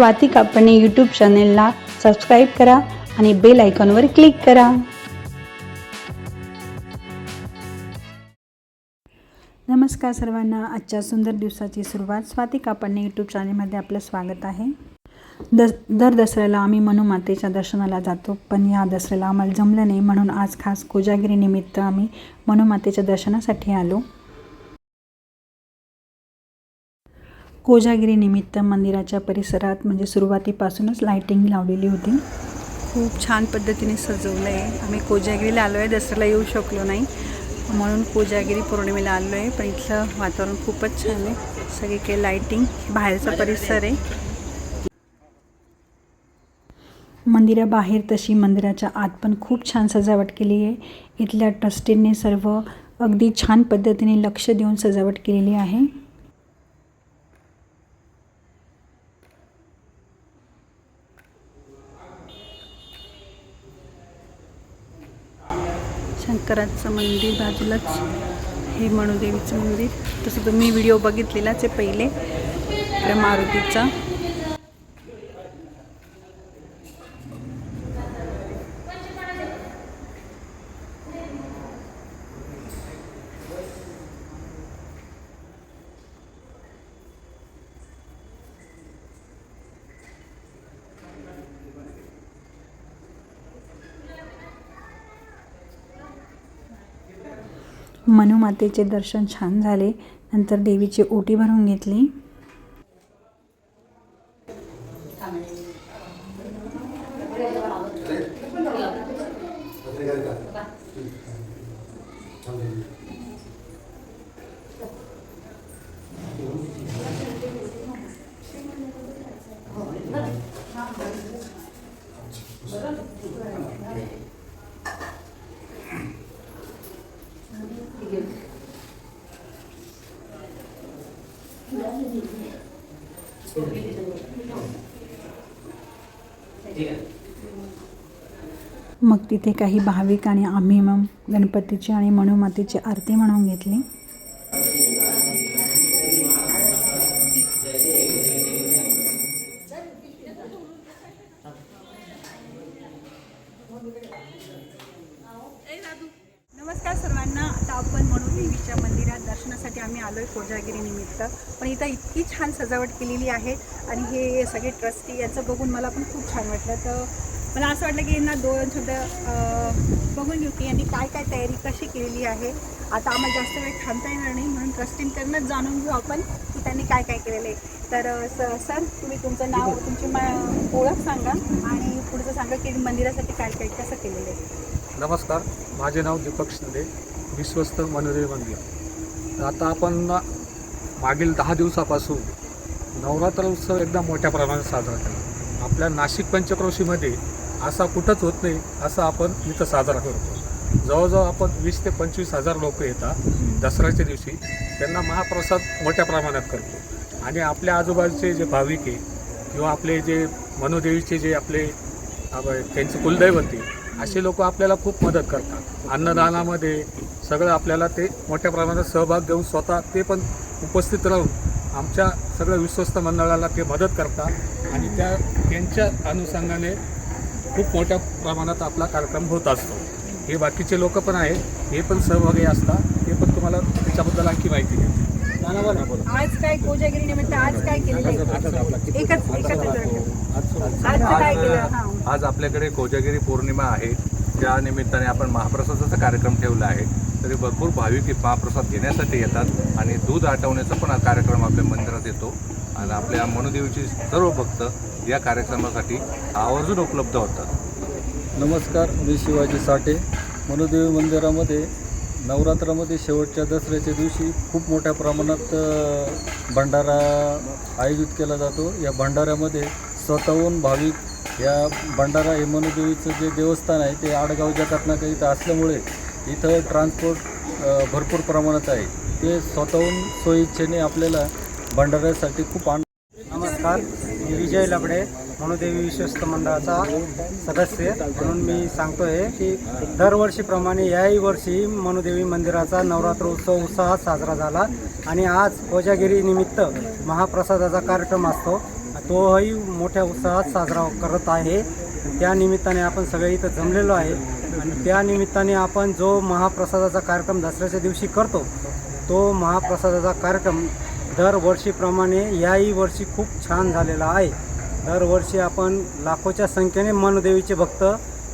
Swati Kapane YouTube चॅनेलला subscribe करा आणि बेल आयकॉनवर क्लिक करा. नमस्कार सर्वांना. आजच्या सुंदर दिवसाची सुरुवात स्वाती कापडणे यूट्यूब चॅनलमध्ये आपलं स्वागत आहे. दस दर दसऱ्याला आम्ही मनुमातेच्या दर्शनाला जातो पण या दसऱ्याला आम्हाला जमलं नाही म्हणून आज खास कोजागिरीनिमित्त आम्ही मनुमातेच्या दर्शनासाठी आलो. कोजागिरीनिमित्त मंदिराच्या परिसरात म्हणजे सुरुवातीपासूनच लाईटिंग लावलेली होती. खूप छान पद्धतीने सजवलं आहे आम्ही कोजागिरीला आलो आहे दसऱ्याला येऊ शकलो नाही. म्हणून कोजागिरी पौर्णिमेला आलो आहे पण इथलं वातावरण खूपच छान आहे. सगळीकडे लाईटिंग बाहेरचा परिसर आहे. मंदिराबाहेर तशी मंदिराच्या आत पण खूप छान सजावट केली आहे. इथल्या ट्रस्टींनी सर्व अगदी छान पद्धतीने लक्ष देऊन सजावट केलेली आहे. शंकराचं मंदिर बाजूलाच हे मणुदेवीचं मंदिर. तसं तुम्ही व्हिडिओ बघितलेलाच आहे पहिले. मारुतीचा मनुमातेचे दर्शन छान झाले. नंतर देवीची ओटी भरून घेतली. मग तिथे काही भाविक आणि आम्ही मग गणपतीची आणि मनुमातेची आरती म्हणून घेतली नमस्कार सर्वांना आता आपण म्हणून देवीच्या मंदिरात दर्शनासाठी आम्ही आलो आहे कोजागिरी निमित्त. पण इथं इतकी छान सजावट केलेली आहे आणि हे सगळे ट्रस्टी याचं बघून मला पण खूप छान वाटलं. तर मला असं वाटलं की यांना दोन सुद्धा बघून घेऊ की यांनी काय काय तयारी कशी केलेली आहे. आता आम्हाला जास्त वेळ थांबता येणार नाही म्हणून ट्रस्टींकडनंच जाणून घेऊ आपण की त्यांनी काय काय केलेलं आहे. तर सर सर तुम्ही तुमचं नाव तुमची मा- ओळख सांगा आणि पुढचं सांगा की मंदिरासाठी काय काय कसं केलेलं आहे. नमस्कार. माझे नाव दीपक शिंदे. विश्वस्त मनोरे मंदिर तर आता आपण मागील दहा दिवसापासून नवरात्र उत्सव एकदम मोठ्या प्रमाणात साजरा केला. आपल्या नाशिक पंचक्रोशीमध्ये असा कुठंच होत नाही असं आपण इथं साजरा करतो. जवळजवळ आपण वीस ते पंचवीस हजार लोक येतात दसऱ्याच्या दिवशी. त्यांना महाप्रसाद मोठ्या प्रमाणात करतो. आणि आपल्या आजूबाजूचे जे भाविक आहे किंवा आपले जे मनोदेवीचे जे आपले त्यांचे कुलदैवत आहे असे लोक आपल्याला खूप मदत करतात. अन्नदानामध्ये सगळं आपल्याला ते मोठ्या प्रमाणात सहभाग घेऊन स्वतः ते पण उपस्थित राहून आमच्या सगळ्या विश्वस्त मंडळाला ते मदत करतात आणि त्या त्यांच्या अनुषंगाने खूप मोठ्या प्रमाणात आपला कार्यक्रम होत असतो. हे बाकीचे लोक पण आहेत हे पण सहभागी असतात हे पण तुम्हाला त्याच्याबद्दल आणखी माहिती देतील. आज काय कोजागिरी निमित्त आज काय केलेलं एकच एकच आज काय केलं? हा. आज आपल्याकडे कोजागिरी पौर्णिमा आहे. त्या निमित्ताने आपण महाप्रसादाचा कार्यक्रम ठेवला आहे. तरी भरपूर भाविक महाप्रसाद घेण्यासाठी येतात आणि दूध आटवण्याचा पण हा कार्यक्रम आपल्या मंदिरात येतो. आणि आपल्या मनुदेवीचे सर्व भक्त या कार्यक्रमासाठी आवर्जून उपलब्ध होतात. नमस्कार मी शिवाजी साठे. मनुदेवी मंदिरामध्ये नवरात्रामध्ये शेवटच्या दसऱ्याच्या दिवशी खूप मोठ्या प्रमाणात भंडारा आयोजित केला जातो. या भंडाऱ्यामध्ये स्वतःहून भाविक या भंडारा हेमनुदेवीचं जे देवस्थान आहे ते आडगाव जकातनाका इथं असल्यामुळे इथं ट्रान्सपोर्ट भरपूर प्रमाणात आहे. ते स्वतःहून सोयीच्छेने आपल्याला भंडाऱ्यासाठी खूप आनंद नमस्कार. विजय लबडे. मनुदेवी विश्वस्त मंडळाचा सदस्य. म्हणून मी सांगतोय की दरवर्षीप्रमाणे याही वर्षी मनुदेवी मंदिराचा नवरात्र उत्सव उत्साहात साजरा झाला. आणि आज कोजागिरी निमित्त महाप्रसादाचा कार्यक्रम असतो. तोही मोठ्या उत्साहात साजरा करत आहे. त्या निमित्ताने आपण सगळे इथं जमलेलो आहे. आणि त्या निमित्ताने आपण जो महाप्रसादाचा कार्यक्रम दसऱ्याच्या दिवशी करतो तो महाप्रसादाचा कार्यक्रम दरवर्षीप्रमाणे याही वर्षी खूप छान झालेला आहे. दरवर्षी आपण लाखोच्या संख्येने मनदेवीचे भक्त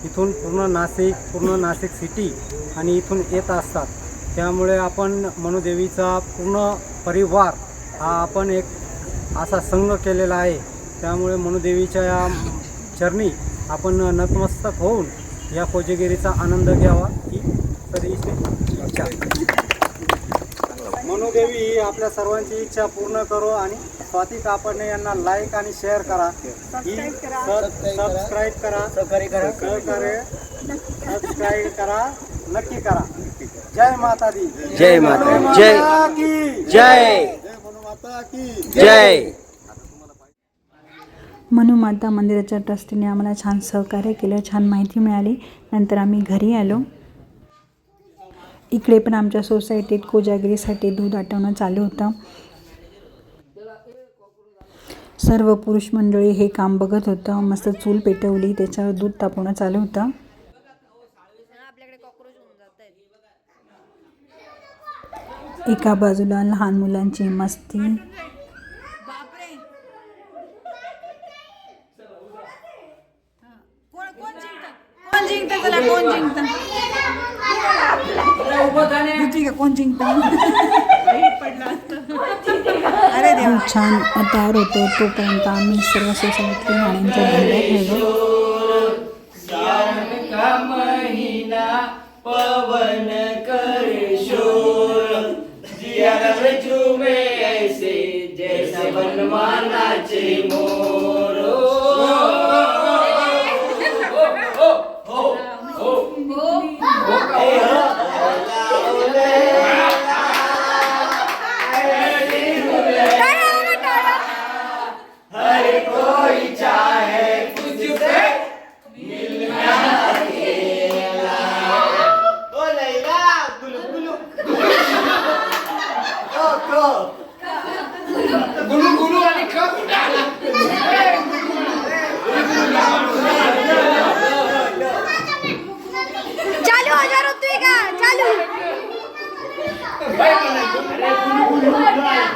इथून पूर्ण नाशिक पूर्ण नाशिक सिटी आणि इथून येत असतात. त्यामुळे आपण मनुदेवीचा पूर्ण परिवार हा आपण एक असा संघ केलेला आहे. त्यामुळे मनुदेवीच्या या चरणी आपण नतमस्तक होऊन या कोजेगिरीचा आनंद घ्यावा. ही तरी इच्छा मनुदेवी ही आपल्या सर्वांची इच्छा पूर्ण करो आणि स्वाती कापडणे यांना लाईक आणि शेअर करा. ही. सबस्क्राईब करा. सहकार्य करा. सहकार्य. सबस्क्राईब करा. नक्की करा. जय माता दी. जय माता दी. जय- माता की. जय. जय. मनुमाता मंदिराच्या ट्रस्टीने आम्हाला छान सहकार्य केलं छान माहिती मिळाली. नंतर आम्ही घरी आलो. इकडे पण आमच्या सोसायटीत कोजागिरीसाठी दूध आटवणं चालू होतं. सर्व पुरुष मंडळी हे काम बघत होतं. मस्त चूल पेटवली त्याच्यावर दूध तापवणं चालू होतं. एका बाजूला लहान मुलांची मस्ती. कोण जिंकतं? कोण जिंकतं जिंकली का कोण जिंकतं? अरे देवा. छान तयार होतो तोपर्यंत आम्ही सर्व सोसायटीतले गाण्यांचा धंदा ठेवलो चालू 我的！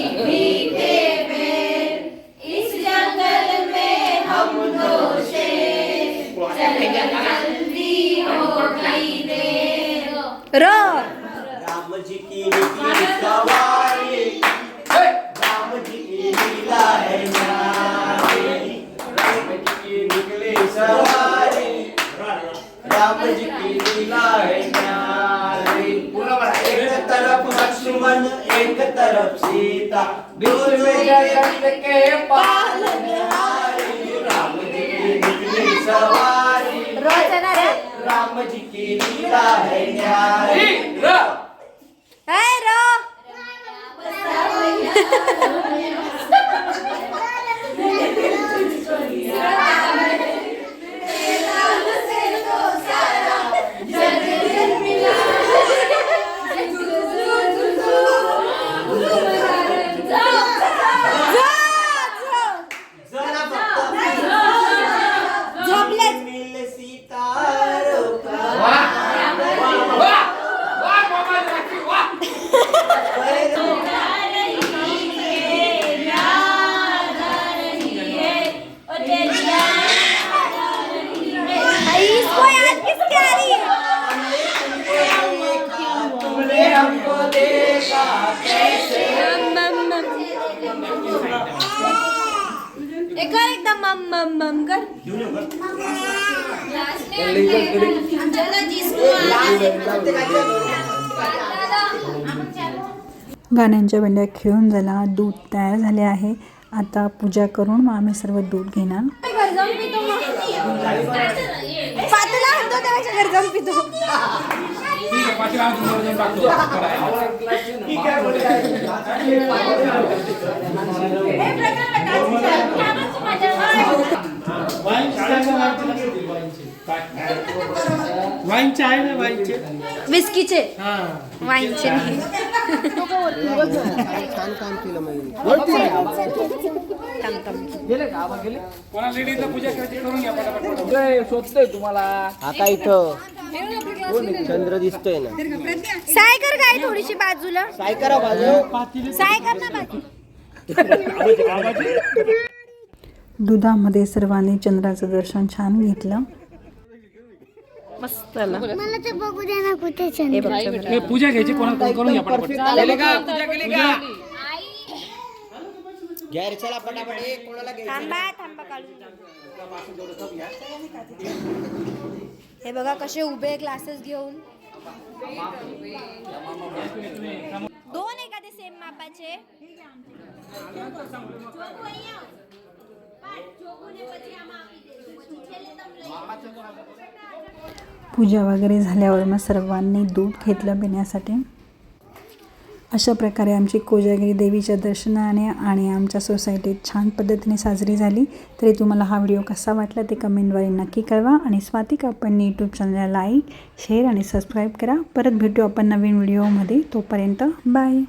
तरफ़ लक्ष्मण एक तरफ़ सीता। बीच में के पालनहारी राम जी की निकली सवारी। रे? राम जी की लीला है न्यारी। ए रो। मिल गाण्यांच्या भेंड्या खेळून झाला दूध तयार झाले आहे. आता पूजा करून मग आम्ही सर्व दूध घेणार. वाईनचे आहे ना वाईनचे? विस्कीचे. हा. वाईनचे नाही. शोधतोय तुम्हाला आता इथं चंद्र दिसतोय ना साय कर काय थोडीशी बाजूला? काय करा बाजू साय कर ना बाजू. दुधामध्ये सर्वांनी चंद्राचं दर्शन छान घेतलं. मला तर बघू द्या ना कुठे चंद्र हे पूजा घ्यायची कोणाला करून घ्या पटापट. घ्या रे, चला पटापट. ए, कोणाला घ्यायचं? थांबा थांबा काढून हे बघा कसे उभे क्लासेस घेऊन. दोन का ते सेम मापाचे पूजा वगैरे झाल्यावर मग सर्वांनी दूध घेतलं पिण्यासाठी. अशा प्रकारे आमची कोजागिरी देवीच्या दर्शनाने आणि आमच्या सोसायटीत छान पद्धतीने साजरी झाली. तरी तुम्हाला हा व्हिडिओ कसा वाटला ते कमेंटद्वारे नक्की कळवा आणि स्वातिक आपण यूट्यूब चॅनलला लाईक शेअर आणि सबस्क्राईब करा. परत भेटू आपण नवीन व्हिडिओमध्ये तोपर्यंत बाय